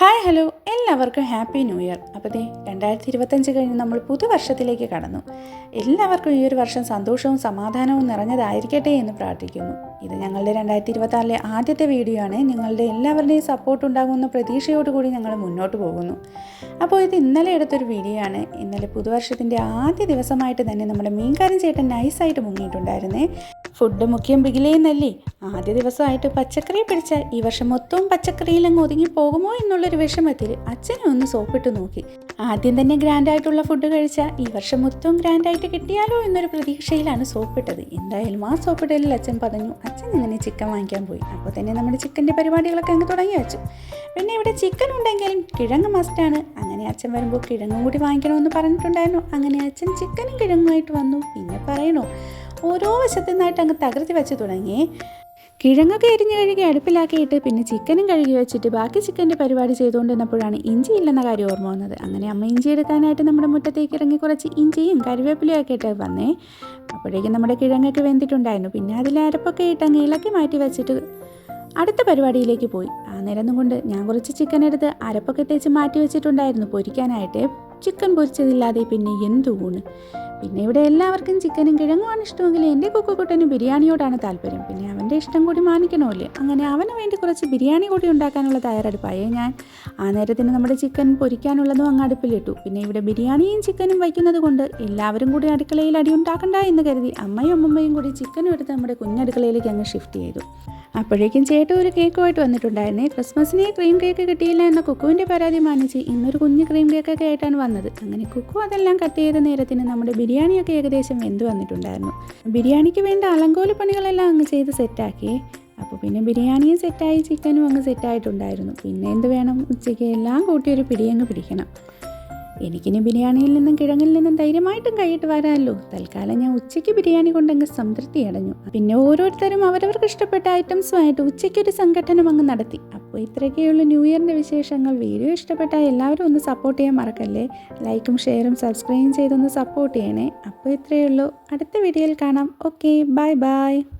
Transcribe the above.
Hi hello. എല്ലാവർക്കും happy new year. അപ്പോൾ ദേ രണ്ടായിരത്തി ഇരുപത്തഞ്ച് കഴിഞ്ഞ് നമ്മൾ പുതുവർഷത്തിലേക്ക് കടന്നു. എല്ലാവർക്കും ഈ ഒരു വർഷം സന്തോഷവും സമാധാനവും നിറഞ്ഞതായിരിക്കട്ടെ എന്ന് പ്രാർത്ഥിക്കുന്നു. ഇത് ഞങ്ങളുടെ രണ്ടായിരത്തി ഇരുപത്തി ആദ്യത്തെ വീഡിയോ ആണ്. നിങ്ങളുടെ എല്ലാവരുടെയും സപ്പോർട്ട് ഉണ്ടാകുമെന്ന പ്രതീക്ഷയോടുകൂടി ഞങ്ങൾ മുന്നോട്ട് പോകുന്നു. അപ്പോൾ ഇത് ഇന്നലെ എടുത്തൊരു വീഡിയോ ആണ്. ഇന്നലെ പുതുവർഷത്തിന്റെ ആദ്യ ദിവസമായിട്ട് തന്നെ നമ്മുടെ മീൻകാരൻ ചേട്ടൻ നൈസായിട്ട് മുങ്ങിയിട്ടുണ്ടായിരുന്നേ. ഫുഡ് മുഖ്യം ബിഗിലേന്നല്ലേ ആദ്യ ദിവസമായിട്ട് പച്ചക്കറി പിടിച്ച ഈ വർഷം മൊത്തവും പച്ചക്കറിയിൽ അങ്ങ് ഒതുങ്ങി പോകുമോ എന്നുള്ളൊരു വിഷമത്തിൽ അച്ഛനെ ഒന്ന് സോപ്പിട്ട് നോക്കി. ആദ്യം തന്നെ ഗ്രാൻഡായിട്ടുള്ള ഫുഡ് കഴിച്ചാൽ ഈ വർഷം മൊത്തവും ഗ്രാൻഡായിട്ട് കിട്ടിയാലോ എന്നൊരു പ്രതീക്ഷയിലാണ് സോപ്പിട്ടത്. എന്തായാലും ആ സോപ്പിടലിൽ അച്ഛൻ പറഞ്ഞു അച്ഛൻ ഇങ്ങനെ ചിക്കൻ വാങ്ങിക്കാൻ പോയി. അപ്പോൾ തന്നെ നമ്മുടെ ചിക്കന്റെ പരിപാടികളൊക്കെ അങ്ങ് തുടങ്ങി വെച്ചു. പിന്നെ ഇവിടെ ചിക്കൻ ഉണ്ടെങ്കിലും കിഴങ്ങ് മസ്റ്റാണ്. അങ്ങനെ അച്ഛൻ വരുമ്പോൾ കിഴങ്ങും കൂടി വാങ്ങിക്കണമെന്ന് പറഞ്ഞിട്ടുണ്ടായിരുന്നു. അങ്ങനെ അച്ഛൻ ചിക്കനും കിഴങ്ങുമായിട്ട് വന്നു. പിന്നെ പറയണോ? ഓരോ വശത്തു നിന്നായിട്ട് അങ്ങ് തകർത്തി വെച്ച് തുടങ്ങി. കിഴങ്ങൊക്കെ എരിഞ്ഞ് കഴുകി അടുപ്പിലാക്കിയിട്ട് പിന്നെ ചിക്കനും കഴുകി വെച്ചിട്ട് ബാക്കി ചിക്കന്റെ പരിപാടി ചെയ്തുകൊണ്ടിരുന്നപ്പോഴാണ് ഇഞ്ചി ഇല്ലെന്ന കാര്യം ഓർമ്മ വന്നത്. അങ്ങനെ അമ്മ ഇഞ്ചി എടുക്കാനായിട്ട് നമ്മുടെ മുറ്റത്തേക്ക് ഇറങ്ങി കുറച്ച് ഇഞ്ചിയും കറിവേപ്പിലയും ഒക്കെ ഇട്ട് വന്നേ. അപ്പോഴേക്കും നമ്മുടെ കിഴങ്ങൊക്കെ വെന്തിട്ടുണ്ടായിരുന്നു. പിന്നെ അതിൽ അരപ്പൊക്കെ ഇട്ട് അങ്ങ് ഇളക്കി മാറ്റി വെച്ചിട്ട് അടുത്ത പരിപാടിയിലേക്ക് പോയി. ആ നേരം കൊണ്ട് ഞാൻ കുറച്ച് ചിക്കൻ എടുത്ത് അരപ്പൊക്കെ തേച്ച് മാറ്റി വെച്ചിട്ടുണ്ടായിരുന്നു പൊരിക്കാനായിട്ട്. ചിക്കൻ പൊരിച്ചതില്ലാതെ പിന്നെ എന്തു ഊണ് പിന്നെ ഇവിടെ എല്ലാവർക്കും ചിക്കനും കിഴങ്ങുമാണ് ഇഷ്ടമെങ്കിൽ എന്റെ കുക്കുക്കുട്ടന് ബിരിയാണിയോടാണ് താല്പര്യം. പിന്നെ അവന്റെ ഇഷ്ടം കൂടി മാനിക്കണമല്ലേ? അങ്ങനെ അവന് വേണ്ടി കുറച്ച് ബിരിയാണി കൂടി ഉണ്ടാക്കാനുള്ള തയ്യാറെടുപ്പായേ ഞാൻ ആ നേരത്തിന് നമ്മുടെ ചിക്കൻ പൊരിക്കാനുള്ളതും അങ്ങ് അടുപ്പിലിട്ടു. പിന്നെ ഇവിടെ ബിരിയാണിയും ചിക്കനും വയ്ക്കുന്നത് കൊണ്ട് എല്ലാവരും കൂടി അടുക്കളയിൽ അടി ഉണ്ടാക്കണ്ട എന്ന് കരുതി അമ്മയും അമ്മമ്മയും കൂടി ചിക്കനും എടുത്ത് നമ്മുടെ കുഞ്ഞടുക്കളയിലേക്ക് അങ്ങ് ഷിഫ്റ്റ് ചെയ്തു. അപ്പോഴേക്കും ചേട്ടൻ ഒരു കേക്കുമായിട്ട് വന്നിട്ടുണ്ടായിരുന്നേ. ക്രിസ്മസിന് ക്രീം കേക്ക് കിട്ടിയില്ല എന്ന കുക്കുവിന്റെ പരാതി മാനിച്ച് ഇന്നൊരു കുഞ്ഞ് ക്രീം കേക്കൊക്കെ ആയിട്ടാണ് വന്നത്. അങ്ങനെ കുക്കു അതെല്ലാം കട്ട് ചെയ്ത നേരത്തിന് നമ്മുടെ ബിരിയാണിയൊക്കെ ഏകദേശം വെന്ത് വന്നിട്ടുണ്ടായിരുന്നു. ബിരിയാണിക്ക് വേണ്ട അലങ്കോല പണികളെല്ലാം അങ്ങ് ചെയ്ത് സെറ്റാക്കി. അപ്പോൾ പിന്നെ ബിരിയാണിയും സെറ്റായി ചിക്കനും അങ്ങ് സെറ്റായിട്ടുണ്ടായിരുന്നു. പിന്നെ എന്ത് വേണം? ഉച്ചയ്ക്ക് എല്ലാം കൂട്ടി ഒരു പിടിയങ്ങ് പിടിക്കണം. എനിക്കിനി ബിരിയാണിയിൽ നിന്നും കിഴങ്ങിൽ നിന്നും ധൈര്യമായിട്ടും കൈയിട്ട് വരാമല്ലോ. തൽക്കാലം ഞാൻ ഉച്ചയ്ക്ക് ബിരിയാണി കൊണ്ടങ്ങ് സംതൃപ്തി അടഞ്ഞു. പിന്നെ ഓരോരുത്തരും അവരവർക്ക് ഇഷ്ടപ്പെട്ട ഐറ്റംസുമായിട്ട് ഉച്ചയ്ക്കൊരു സംഘടനം അങ്ങ് നടത്തി. അപ്പോൾ ഇത്രയൊക്കെയുള്ള ന്യൂ ഇയറിന്റെ വിശേഷങ്ങൾ. വീഡിയോ ഇഷ്ടപ്പെട്ട എല്ലാവരും ഒന്ന് സപ്പോർട്ട് ചെയ്യാൻ മറക്കല്ലേ? ലൈക്കും ഷെയറും സബ്സ്ക്രൈബും ചെയ്തൊന്ന് സപ്പോർട്ട് ചെയ്യണേ. അപ്പോൾ ഇത്രയേ ഉള്ളൂ. അടുത്ത വീഡിയോയിൽ കാണാം. Okay bye bye